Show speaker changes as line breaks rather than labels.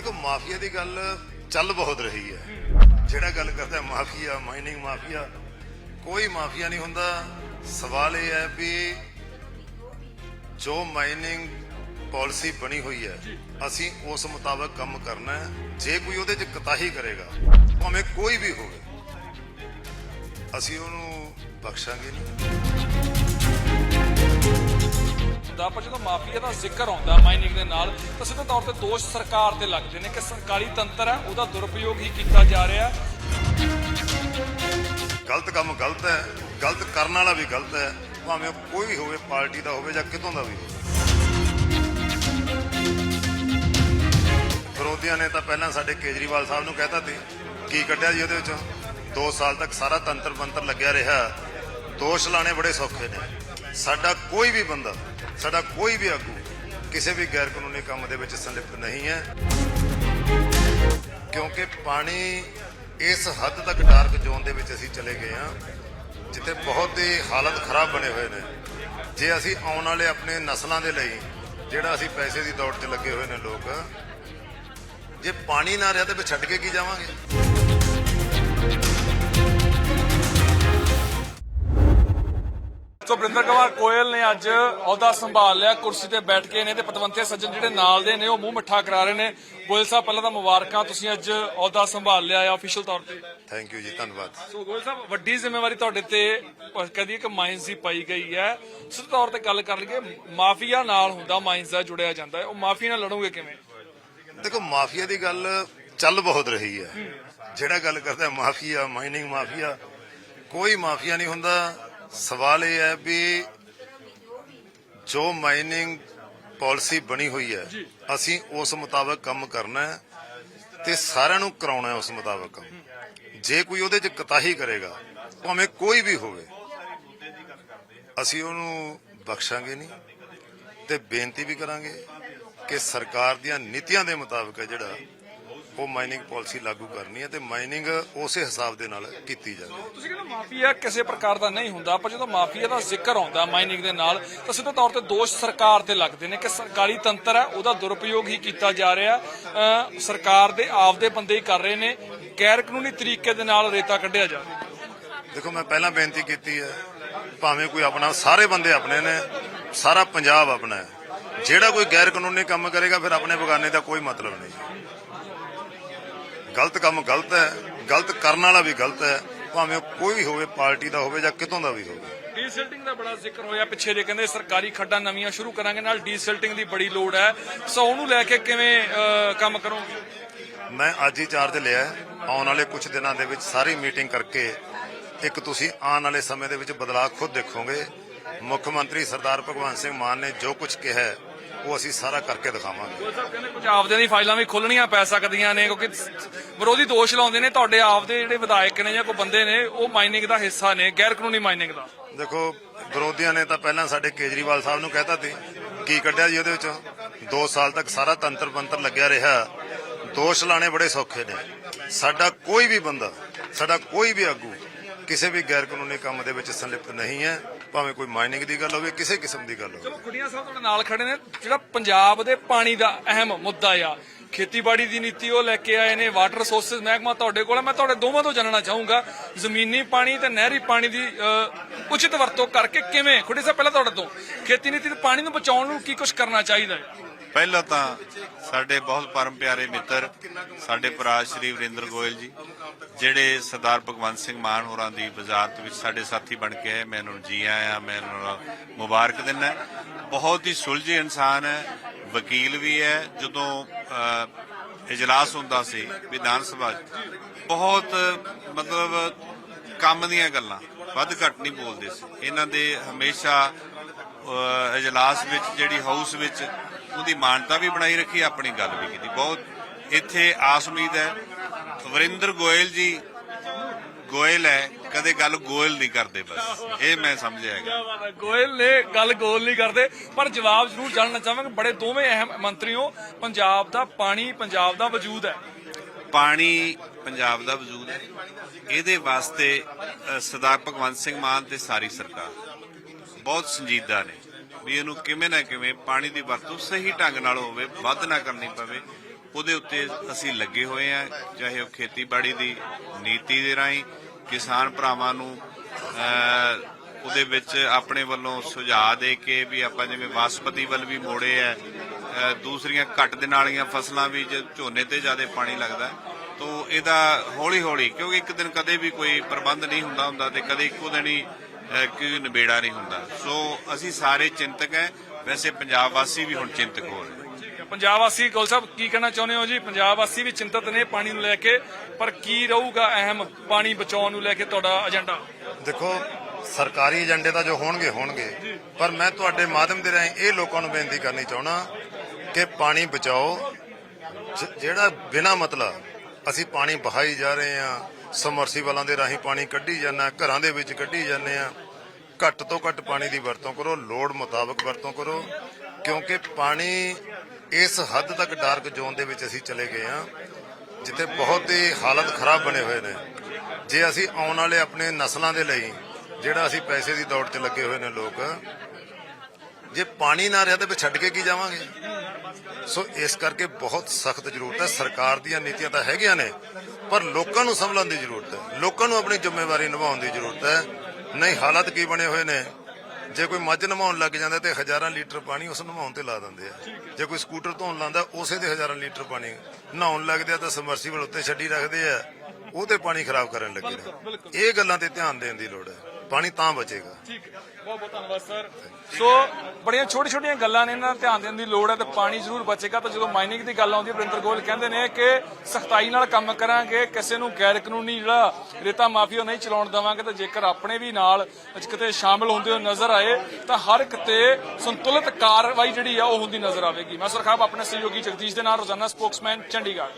ਦੇਖੋ ਮਾਫੀਆ ਦੀ ਗੱਲ ਚੱਲ ਬਹੁਤ ਰਹੀ ਹੈ। ਜਿਹੜਾ ਗੱਲ ਕਰਦਾ ਮਾਫੀਆ ਮਾਈਨਿੰਗ ਮਾਫੀਆ ਕੋਈ ਮਾਫੀਆ ਨਹੀਂ ਹੁੰਦਾ। ਸਵਾਲ ਇਹ ਹੈ ਵੀ ਜੋ ਮਾਈਨਿੰਗ ਪਾਲਿਸੀ ਬਣੀ ਹੋਈ ਹੈ ਅਸੀਂ ਉਸ ਮੁਤਾਬਕ ਕੰਮ ਕਰਨਾ ਹੈ। ਜੇ ਕੋਈ ਉਹਦੇ 'ਚ ਕਤਾਹੀ ਕਰੇਗਾ ਭਾਵੇਂ ਕੋਈ ਵੀ ਹੋਵੇ ਅਸੀਂ ਉਹਨੂੰ ਬਖਸ਼ਾਂਗੇ ਨਹੀਂ।
ਹੁੰਦਾ, ਪਰ ਜਦੋਂ ਮਾਫੀਆ ਦਾ ਜ਼ਿਕਰ ਆਉਂਦਾ ਮਾਈਨਿੰਗ ਦੇ ਨਾਲ, ਤਾਂ ਸਿੱਧੇ ਤੌਰ ਤੇ ਦੋਸ਼ ਸਰਕਾਰ ਤੇ ਲੱਗਦੇ ਨੇ ਕਿ ਸਰਕਾਰੀ ਤੰਤਰ ਹੈ, ਉਹਦਾ ਦੁਰਉਪਯੋਗ ਹੀ ਕੀਤਾ ਜਾ ਰਿਹਾ
ਗਲਤ ਕੰਮ ਗਲਤ ਹੈ, ਗਲਤ ਕਰਨ ਵਾਲਾ ਵੀ ਗਲਤ ਹੈ, ਭਾਵੇਂ ਉਹ ਕੋਈ ਵੀ ਹੋਵੇ, ਪਾਰਟੀ ਦਾ ਹੋਵੇ ਜਾਂ ਕਿਤੋਂ ਦਾ ਵੀ। ਹੋਵੇ ਵਿਰੋਧੀਆਂ ਨੇ ਤਾਂ ਪਹਿਲਾਂ ਸਾਡੇ ਕੇਜਰੀਵਾਲ ਸਾਹਿਬ ਨੂੰ ਕਹਿਤਾ ਸੀ, ਕੀ ਕੱਢਿਆ ਜੀ ਉਹਦੇ ਵਿੱਚੋਂ? 2 ਸਾਲ ਤੱਕ ਸਾਰਾ ਤੰਤਰ ਬੰਤਰ ਲੱਗਿਆ ਰਿਹਾ, ਦੋਸ਼ ਲਾਣੇ ਬੜੇ ਸੌਖੇ ਨੇ। ਸਾਡਾ ਕੋਈ ਵੀ ਬੰਦਾ, ਸਾਡਾ ਕੋਈ ਵੀ ਆਗੂ ਕਿਸੇ ਵੀ ਗੈਰ ਕਾਨੂੰਨੀ ਕੰਮ ਦੇ ਵਿੱਚ ਸੰਲਿਪਤ ਨਹੀਂ ਹੈ। ਕਿਉਂਕਿ ਪਾਣੀ ਇਸ ਹੱਦ ਤੱਕ ਡਾਰਕ ਜ਼ੋਨ ਦੇ ਵਿੱਚ ਅਸੀਂ ਚਲੇ ਗਏ ਹਾਂ, ਜਿੱਥੇ ਬਹੁਤ ਹੀ ਹਾਲਤ ਖਰਾਬ ਬਣੇ ਹੋਏ ਨੇ। ਜੇ ਅਸੀਂ ਆਉਣ ਵਾਲੇ ਆਪਣੇ ਨਸਲਾਂ ਦੇ ਲਈ, ਜਿਹੜਾ ਅਸੀਂ ਪੈਸੇ ਦੀ ਦੌੜ 'ਚ ਲੱਗੇ ਹੋਏ ਨੇ ਲੋਕ, ਜੇ ਪਾਣੀ ਨਾ ਰਿਹਾ ਤਾਂ ਫਿਰ ਛੱਡ ਕੇ ਕੀ ਜਾਵਾਂਗੇ?
ਸੋ ਬ੍ਰਿੰਦਰ ਕੁਮਾਰ ਗੋਇਲ ਨੇ ਅੱਜ ਅਹੁਦਾ ਸੰਭਾਲ ਲਿਆ ਕੁਰਸੀ ਤੇ ਬੈਠ ਕੇ ਨੇ ਤੇ ਪਤਵੰਤੇ ਸੱਜਣ ਜਿਹੜੇ ਨਾਲ ਦੇ ਨੇ ਉਹ ਮੂੰਹ ਮਿੱਠਾ ਕਰਾ ਰਹੇ ਨੇ। ਗੋਇਲ ਸਾਹਿਬ ਪਹਿਲਾਂ ਤਾਂ ਮੁਬਾਰਕਾਂ ਤੁਸੀਂ ਅੱਜ ਅਹੁਦਾ ਸੰਭਾਲ ਲਿਆ ਹੈ ਅਫੀਸ਼ੀਅਲ ਤੌਰ ਤੇ।
ਥੈਂਕ ਯੂ ਜੀ ਧੰਨਵਾਦ।
ਸੋ ਗੋਇਲ ਸਾਹਿਬ ਵੱਡੀ ਜ਼ਿੰਮੇਵਾਰੀ ਤੁਹਾਡੇ ਤੇ ਕਦੀ ਇੱਕ ਮਾਈਨਸ ਦੀ ਪਾਈ ਗਈ ਹੈ। ਸਿੱਧੇ ਤੌਰ ਤੇ ਗੱਲ ਕਰ ਲਈਏ ਮਾਫੀਆ ਨਾਲ ਹੁੰਦਾ ਮਾਈਨਸ ਦਾ ਜੁੜਿਆ ਜਾਂਦਾ ਹੈ। ਉਹ ਮਾਫੀਆ ਨਾਲ ਲੜੋਗੇ ਕਿਵੇਂ?
ਦੇਖੋ ਮਾਫੀਆ ਦੀ ਗੱਲ ਚੱਲ ਬਹੁਤ ਰਹੀ ਹੈ। ਜਿਹੜਾ ਗੱਲ ਕਰਦਾ ਮਾਫੀਆ ਮਾਈਨਿੰਗ ਮਾਫੀਆ ਕੋਈ ਮਾਫੀਆ ਨਹੀਂ ਹੁੰਦਾ। ਸਵਾਲ ਇਹ ਹੈ ਵੀ ਜੋ ਮਾਈਨਿੰਗ ਪਾਲਿਸੀ ਬਣੀ ਹੋਈ ਹੈ ਅਸੀਂ ਉਸ ਮੁਤਾਬਕ ਕੰਮ ਕਰਨਾ ਹੈ ਤੇ ਸਾਰਿਆਂ ਨੂੰ ਕਰਾਉਣਾ ਹੈ ਉਸ ਮੁਤਾਬਕ ਕੰਮ। ਜੇ ਕੋਈ ਉਹਦੇ 'ਚ ਕਤਾਹੀ ਕਰੇਗਾ ਭਾਵੇਂ ਕੋਈ ਵੀ ਹੋਵੇ ਅਸੀਂ ਉਹਨੂੰ ਬਖਸ਼ਾਂਗੇ ਨਹੀਂ ਤੇ ਬੇਨਤੀ ਵੀ ਕਰਾਂਗੇ ਕਿ ਸਰਕਾਰ ਦੀਆਂ ਨੀਤੀਆਂ ਦੇ ਮੁਤਾਬਕ ਹੈ ਜਿਹੜਾ ਉਹ ਮਾਈਨਿੰਗ ਪਾਲਿਸੀ ਲਾਗੂ ਕਰਨੀ ਹੈ ਤੇ ਮਾਈਨਿੰਗ ਉਸੇ ਹਿਸਾਬ ਦੇ ਨਾਲ ਕੀਤੀ ਜਾਵੇ।
ਤੁਸੀਂ ਕਹਿੰਦੇ ਮਾਫੀਆ ਕਿਸੇ ਪ੍ਰਕਾਰ ਦਾ ਨਹੀਂ ਹੁੰਦਾ ਪਰ ਜਦੋਂ ਮਾਫੀਆ ਦਾ ਜ਼ਿਕਰ ਆਉਂਦਾ ਮਾਈਨਿੰਗ ਦੇ ਨਾਲ ਤਾਂ ਸਿੱਧੇ ਤੌਰ ਤੇ ਦੋਸ਼ ਸਰਕਾਰ ਤੇ ਲੱਗਦੇ ਨੇ ਕਿ ਸਰਕਾਰੀ ਤੰਤਰ ਹੈ ਉਹਦਾ ਦੁਰਉਪਯੋਗ ਹੀ ਕੀਤਾ ਜਾ ਰਿਹਾ। ਸਰਕਾਰ ਦੇ ਆਪਦੇ ਬੰਦੇ ਹੀ ਕਰ ਰਹੇ ਨੇ ਗੈਰ ਕਾਨੂੰਨੀ ਤਰੀਕੇ ਦੇ ਨਾਲ ਰੇਤਾ ਕੱਢਿਆ ਜਾ ਰਿਹਾ।
ਦੇਖੋ ਮੈਂ ਪਹਿਲਾਂ ਬੇਨਤੀ ਕੀਤੀ ਹੈ ਭਾਵੇਂ ਕੋਈ ਆਪਣਾ ਸਾਰੇ ਬੰਦੇ ਆਪਣੇ ਨੇ ਸਾਰਾ ਪੰਜਾਬ ਆਪਣਾ ਹੈ। ਜਿਹੜਾ ਕੋਈ ਗੈਰ ਕਾਨੂੰਨੀ ਕੰਮ ਕਰੇਗਾ ਫਿਰ ਆਪਣੇ ਬਗਾਨੇ ਦਾ ਕੋਈ ਮਤਲਬ ਨਹੀਂ। ਗਲਤ ਕੰਮ ਗਲਤ ਹੈ ਗਲਤ ਕਰਨ ਵਾਲਾ ਵੀ ਗਲਤ ਹੈ ਭਾਵੇਂ ਉਹ ਕੋਈ ਵੀ ਹੋਵੇ ਪਾਰਟੀ ਦਾ ਹੋਵੇ ਜਾਂ ਕਿਤੋਂ ਦਾ ਵੀ ਹੋਵੇ।
ਡੀਸਿਲਟਿੰਗ ਦਾ ਬੜਾ ਜ਼ਿਕਰ ਹੋਇਆ ਪਿੱਛੇ ਜੇ ਕਹਿੰਦੇ ਸਰਕਾਰੀ ਖੱਡਾਂ ਨਵੀਆਂ ਸ਼ੁਰੂ ਕਰਾਂਗੇ ਨਾਲ ਡੀਸਿਲਟਿੰਗ ਦੀ ਬੜੀ ਲੋੜ ਹੈ। ਸੋ ਉਹਨੂੰ ਲੈ ਕੇ ਕਿਵੇਂ ਕੰਮ ਕਰੋਗੇ?
ਮੈਂ ਅੱਜ ਹੀ ਚਾਰਜ ਲਿਆ। ਆਉਣ ਵਾਲੇ ਕੁਝ ਦਿਨਾਂ ਦੇ ਵਿੱਚ ਸਾਰੀ ਮੀਟਿੰਗ ਕਰਕੇ ਇੱਕ ਤੁਸੀਂ ਆਉਣ ਵਾਲੇ ਸਮੇਂ ਦੇ ਵਿੱਚ ਬਦਲਾਅ ਖੁਦ ਦੇਖੋਗੇ। ਮੁੱਖ ਮੰਤਰੀ ਸਰਦਾਰ ਭਗਵੰਤ ਸਿੰਘ ਮਾਨ ਨੇ ਜੋ ਕੁਝ ਕਿਹਾ ਉਹ ਅਸੀਂ ਸਾਰਾ ਕਰਕੇ ਦਿਖਾਵਾਂਗੇ।
ਉਹ ਸਾਹਿਬ ਕਹਿੰਦੇ ਕੁਝ ਆਪਦੇ ਦੀ ਫਾਈਲਾਂ ਵੀ ਖੋਲਣੀਆਂ ਪੈ ਸਕਦੀਆਂ ਨੇ ਕਿਉਂਕਿ ਵਿਰੋਧੀ ਦੋਸ਼ ਲਾਉਂਦੇ ਨੇ ਤੁਹਾਡੇ ਆਪਦੇ ਜਿਹੜੇ ਵਿਧਾਇਕ ਨੇ ਜਾਂ ਕੋਈ ਬੰਦੇ ਨੇ ਉਹ ਮਾਈਨਿੰਗ ਦਾ ਹਿੱਸਾ ਨੇ ਗੈਰ ਕਾਨੂੰਨੀ ਮਾਈਨਿੰਗ ਦਾ।
ਦੇਖੋ ਵਿਰੋਧੀਆਂ ਨੇ ਤਾਂ ਪਹਿਲਾਂ ਸਾਡੇ ਕੇਜਰੀਵਾਲ ਸਾਹਿਬ ਨੂੰ ਕਹਿਤਾ ਸੀ ਕੀ ਕੱਢਿਆ ਜੀ ਉਹਦੇ ਵਿੱਚੋਂ? 2 ਸਾਲ ਤੱਕ ਸਾਰਾ ਤੰਤਰ ਮੰਤਰ ਲੱਗਿਆ ਰਿਹਾ। ਦੋਸ਼ ਲਾਣੇ ਬੜੇ ਸੌਖੇ ਨੇ। ਸਾਡਾ ਕੋਈ ਵੀ ਬੰਦਾ ਸਾਡਾ ਕੋਈ ਵੀ ਆਗੂ ਕਿਸੇ ਵੀ ਗੈਰ ਕਾਨੂੰਨੀ ਕੰਮ ਦੇ ਵਿੱਚ ਸੰਲਿਪਤ ਨਹੀਂ ਹੈ। ਭਾਵੇਂ ਕੋਈ ਮਾਈਨਿੰਗ ਦੀ ਗੱਲ ਹੋਵੇ, ਕਿਸੇ ਕਿਸਮ ਦੀ ਗੱਲ ਹੋਵੇ।
ਚਲੋ ਖੁੱਡੀਆਂ ਸਾਹਿਬ ਤੁਹਾਡੇ ਨਾਲ ਖੜੇ ਨੇ। ਜਿਹੜਾ ਪੰਜਾਬ ਦੇ ਪਾਣੀ ਦਾ ਅਹਿਮ ਮੁੱਦਾ ਆ, ਖੇਤੀਬਾੜੀ ਦੀ ਨੀਤੀ ਉਹ ਲੈ ਕੇ ਆਏ ਨੇ ਵਾਟਰ ਰਿਸੋਰਸਸ ਮਹਿਕਮਾ ਤੁਹਾਡੇ ਕੋਲ ਹੈ। ਮੈਂ ਤੁਹਾਡੇ ਦੋਵਾਂ ਤੋਂ ਜਾਣਨਾ ਚਾਹੂੰਗਾ, ਜ਼ਮੀਨੀ ਪਾਣੀ ਤੇ ਨਹਿਰੀ ਪਾਣੀ ਦੀ ਉਚਿਤ ਵਰਤੋਂ ਕਰਕੇ ਕਿਵੇਂ? ਖੁੱਡੀ ਸਾਹਿਬ, ਪਹਿਲਾਂ ਤੁਹਾਡੇ ਤੋਂ। ਖੇਤੀ ਨੀਤੀ ਤੇ ਪਾਣੀ ਨੂੰ ਬਚਾਉਣ ਨੂੰ ਕੀ ਕੁਝ ਕਰਨਾ ਚਾਹੀਦਾ ਹੈ?
ਪਹਿਲਾਂ ਤਾਂ ਸਾਡੇ ਬਹੁਤ ਪਰਮ ਪਿਆਰੇ ਮਿੱਤਰ, ਸਾਡੇ ਭਰਾ ਸ਼੍ਰੀ ਵਰਿੰਦਰ ਗੋਇਲ ਜੀ, ਜਿਹੜੇ ਸਰਦਾਰ ਭਗਵੰਤ ਸਿੰਘ ਮਾਨ ਹੋਰਾਂ ਦੀ ਵਜ਼ਾਰਤ ਵਿੱਚ ਸਾਡੇ ਸਾਥੀ ਬਣ ਕੇ ਆਏ। ਮੈਂ ਇਹਨਾਂ ਨੂੰ ਜੀ ਆਇਆਂ, ਮੈਂ ਉਹਨਾਂ ਨੂੰ ਮੁਬਾਰਕ ਦਿੰਦਾ ਬਹੁਤ ਹੀ ਸੁਲਝੇ ਇਨਸਾਨ ਹੈ, ਵਕੀਲ ਵੀ ਹੈ। ਜਦੋਂ ਇਜਲਾਸ ਹੁੰਦਾ ਸੀ ਵਿਧਾਨ ਸਭਾ 'ਚ, ਬਹੁਤ, ਮਤਲਬ, ਕੰਮ ਦੀਆਂ ਗੱਲਾਂ, ਵੱਧ ਘੱਟ ਨਹੀਂ ਬੋਲਦੇ ਸੀ। ਇਹਨਾਂ ਦੇ ਹਮੇਸ਼ਾ ਇਜਲਾਸ ਵਿੱਚ, ਜਿਹੜੀ ਹਾਊਸ ਵਿੱਚ ਉਹਦੀ ਮਾਨਤਾ ਵੀ ਬਣਾਈ ਰੱਖੀ ਆਪਣੀ ਗੱਲ ਵੀ ਕੀਤੀ। ਬਹੁਤ ਇੱਥੇ ਆਸ ਉਮੀਦ ਹੈ। ਵਰਿੰਦਰ ਗੋਇਲ ਜੀ ਗੋਇਲ ਹੈ ਕਦੇ ਗੱਲ ਗੋਇਲ ਨਹੀਂ ਕਰਦੇ ਬਸ। ਇਹ ਮੈਂ ਸਮਝਿਆ ਹੈਗਾ।
ਗੋਇਲ ਨੇ ਗੱਲ ਗੋਲ ਨਹੀਂ ਕਰਦੇ ਪਰ ਜਵਾਬ ਜ਼ਰੂਰ ਜਾਣਨਾ ਚਾਹਾਂਗੇ। ਬੜੇ ਦੋਵੇਂ ਅਹਿਮ ਮੰਤਰੀ ਹੋ ਪੰਜਾਬ ਦਾ ਪਾਣੀ ਪੰਜਾਬ ਦਾ ਵਜੂਦ ਹੈ।
ਪਾਣੀ ਪੰਜਾਬ ਦਾ ਵਜੂਦ ਹੈ। ਇਹਦੇ ਵਾਸਤੇ ਸਰਦਾਰ ਭਗਵੰਤ ਸਿੰਘ ਮਾਨ ਤੇ ਸਾਰੀ ਸਰਕਾਰ ਬਹੁਤ ਸੰਜੀਦਾ ਨੇ। ਵੀ ਇਹਨੂੰ ਕਿਵੇਂ ਨਾ ਕਿਵੇਂ ਪਾਣੀ ਦੀ ਵਰਤੋਂ ਸਹੀ ਢੰਗ ਨਾਲ ਹੋਵੇ ਵੱਧ ਨਾ ਕਰਨੀ ਪਵੇ ਉਹਦੇ ਉੱਤੇ ਅਸੀਂ ਲੱਗੇ ਹੋਏ ਆ ਚਾਹੇ ਉਹ ਖੇਤੀਬਾੜੀ ਦੀ ਨੀਤੀ ਦੇ ਰਾਹੀਂ ਕਿਸਾਨ ਭਰਾਵਾਂ ਨੂੰ ਉਹਦੇ ਵਿੱਚ ਆਪਣੇ ਵੱਲੋਂ ਸੁਝਾਅ ਦੇ ਕੇ ਵੀ ਆਪਾਂ ਜਿਵੇਂ ਵਾਸਪਤੀ ਵੱਲ ਵੀ ਮੋੜੇ ਆ ਦੂਸਰੀਆਂ ਘੱਟ ਦੇ ਨਾਲੀਆਂ ਫਸਲਾਂ ਵੀ ਜੇ ਝੋਨੇ ਤੇ ਜ਼ਿਆਦਾ ਪਾਣੀ ਲੱਗਦਾ ਹੈ, ਤੋ ਇਹਦਾ ਹੌਲੀ ਹੌਲੀ ਕਿਉਂਕਿ ਇੱਕ ਦਿਨ ਕਦੇ ਵੀ ਕੋਈ ਪ੍ਰਬੰਧ ਨਹੀਂ ਹੁੰਦਾ ਹੁੰਦਾ ਤੇ ਕਦੇ ਇੱਕੋ ਦਿਨ ਹੀ ਕੋਈ ਨਿਬੇੜਾ ਨਹੀਂ ਹੁੰਦਾ। ਸੋ ਅਸੀਂ ਸਾਰੇ ਚਿੰਤਕ ਹੈ। ਵੈਸੇ ਪੰਜਾਬ ਵਾਸੀ ਵੀ ਹੁਣ ਚਿੰਤਕ ਹੋ ਰਹੇ
ਪੰਜਾਬ ਵਾਸੀ ਗੋਲ ਸਾਹਿਬ ਕੀ ਕਹਿਣਾ ਚਾਹੁੰਦੇ ਹੋ ਜੀ? ਪੰਜਾਬ ਵਾਸੀ ਵੀ ਚਿੰਤਤ ਨੇ ਪਾਣੀ ਨੂੰ ਲੈ ਕੇ ਪਰ ਕੀ ਰਹੂਗਾ ਅਹਿਮ ਪਾਣੀ ਬਚਾਉਣ ਨੂੰ ਲੈ ਕੇ ਤੁਹਾਡਾ ਏਜੰਡਾ
ਦੇਖੋ ਸਰਕਾਰੀ ਏਜੰਡੇ ਤਾਂ ਜੋ ਹੋਣਗੇ ਹੋਣਗੇ। ਪਰ ਮੈਂ ਤੁਹਾਡੇ ਮਾਧਿਅਮ ਦੇ ਰਾਹੀਂ ਇਹ ਲੋਕਾਂ ਨੂੰ ਬੇਨਤੀ ਕਰਨੀ ਚਾਹਣਾ ਕਿ ਪਾਣੀ ਬਚਾਓ। ਜਿਹੜਾ ਬਿਨਾ ਮਤਲਬ ਅਸੀਂ ਪਾਣੀ ਬਹਾਈ ਜਾ ਰਹੇ ਹਾਂ ਸਮਰਸੀਬਲਾਂ ਦੇ ਰਾਹੀਂ ਪਾਣੀ ਕੱਢੀ ਜਾਂਦਾ, ਘਰਾਂ ਦੇ ਵਿੱਚ ਕੱਢੀ ਜਾਂਦੇ ਆ ਘੱਟ ਤੋਂ ਘੱਟ ਪਾਣੀ ਦੀ ਵਰਤੋਂ ਕਰੋ, ਲੋੜ ਮੁਤਾਬਕ ਵਰਤੋਂ ਕਰੋ, ਕਿਉਂਕਿ ਪਾਣੀ ਇਸ ਹੱਦ ਤੱਕ ਡਾਰਕ ਜ਼ੋਨ ਦੇ ਵਿੱਚ ਅਸੀਂ ਚਲੇ ਗਏ ਹਾਂ, ਜਿੱਥੇ ਬਹੁਤ ਹੀ ਹਾਲਤ ਖਰਾਬ ਬਣੇ ਹੋਏ ਨੇ। ਜੇ ਅਸੀਂ ਆਉਣ ਵਾਲੇ ਆਪਣੇ ਨਸਲਾਂ ਦੇ ਲਈ, ਜਿਹੜਾ ਅਸੀਂ ਪੈਸੇ ਦੀ ਦੌੜ 'ਚ ਲੱਗੇ ਹੋਏ ਨੇ ਲੋਕ, ਜੇ ਪਾਣੀ ਨਾ ਰਿਹਾ ਤਾਂ ਫਿਰ ਛੱਡ ਕੇ ਕੀ ਜਾਵਾਂਗੇ? ਸੋ ਇਸ ਕਰਕੇ ਬਹੁਤ ਸਖਤ ਜ਼ਰੂਰਤ ਹੈ। ਸਰਕਾਰ ਦੀਆਂ ਨੀਤੀਆਂ ਤਾਂ ਹੈਗੀਆਂ ਨੇ ਪਰ ਲੋਕਾਂ ਨੂੰ ਸੰਭਲਣ ਦੀ ਜ਼ਰੂਰਤ ਹੈ। ਲੋਕਾਂ ਨੂੰ ਆਪਣੀ ਜ਼ਿੰਮੇਵਾਰੀ ਨਿਭਾਉਣ ਦੀ ਜ਼ਰੂਰਤ ਹੈ। ਨਹੀਂ, ਹਾਲਾਤ ਕੀ ਬਣੇ ਹੋਏ ਨੇ? ਜੇ ਕੋਈ ਮੱਝ ਨਵਾਉਣ ਲੱਗ ਜਾਂਦਾ ਤੇ ਹਜ਼ਾਰਾਂ ਲੀਟਰ ਪਾਣੀ ਉਸ ਨਵਾਉਣ ਤੇ ਲਾ ਦਿੰਦੇ ਆ। ਜੇ ਕੋਈ ਸਕੂਟਰ ਧੋਣ ਲਾਂਦਾ, ਉਸੇ ਦੇ ਹਜ਼ਾਰਾਂ ਲੀਟਰ ਪਾਣੀ ਨਹਾਉਣ ਲੱਗਦੇ ਆ ਤਾਂ ਸਮਰਸੀਬਲ ਉੱਤੇ ਛੱਡੀ ਰੱਖਦੇ ਆ। ਉਹ ਤੇ ਪਾਣੀ ਖਰਾਬ ਕਰਨ ਲੱਗੇ ਨੇ। ਇਹ ਗੱਲਾਂ ਤੇ ਧਿਆਨ ਦੇਣ ਦੀ ਲੋੜ ਹੈ। ਪਾਣੀ ਤਾਂ ਬਚੇਗਾ।
ਠੀਕ ਹੈ। ਬਹੁਤ ਬਹੁਤ ਧੰਨਵਾਦ, ਸਰ। ਸੋ, ਬੜੀਆਂ ਛੋਟੀ ਛੋਟੀਆਂ ਗੱਲਾਂ ਨੇ ਇਹਨਾਂ ਦਾ ਧਿਆਨ ਦੇਣ ਦੀ ਲੋੜ ਹੈ ਤੇ ਪਾਣੀ ਜ਼ਰੂਰ ਬਚੇਗਾ। ਤਾਂ ਜਦੋਂ ਮਾਈਨਿੰਗ ਦੀ ਗੱਲ ਆਉਂਦੀ ਹੈ, ਵਰਿੰਦਰ ਗੋਲ ਕਹਿੰਦੇ ਨੇ ਕਿ ਸਖਤਾਈ ਨਾਲ ਕੰਮ ਕਰਾਂਗੇ, ਕਿਸੇ ਨੂੰ ਗੈਰ ਕਾਨੂੰਨੀ ਜਿਹੜਾ ਰੇਤਾ ਮਾਫੀਆ ਨਹੀਂ ਚਲਾਉਣ ਦੇਵਾਂਗੇ, ਤਾਂ ਜੇਕਰ ਆਪਣੇ ਵੀ ਨਾਲ ਕਿਤੇ ਸ਼ਾਮਲ ਹੁੰਦੇ ਹੋ ਨਜ਼ਰ ਆਏ, ਤਾਂ ਹਰ ਕਿਤੇ ਸੰਤੁਲਿਤ ਕਾਰਵਾਈ ਜਿਹੜੀ ਆ, ਉਹ ਹੁੰਦੀ ਨਜ਼ਰ ਆਵੇਗੀ। ਮੈਂ ਸਰਖਾਬ ਆਪਣੇ ਸਹਿਯੋਗੀ ਜਗਦੀਸ਼ ਦੇ ਨਾਲ ਰੋਜ਼ਾਨਾ ਸਪੋਕਸਮੈਨ ਚੰਡੀਗੜ੍ਹ।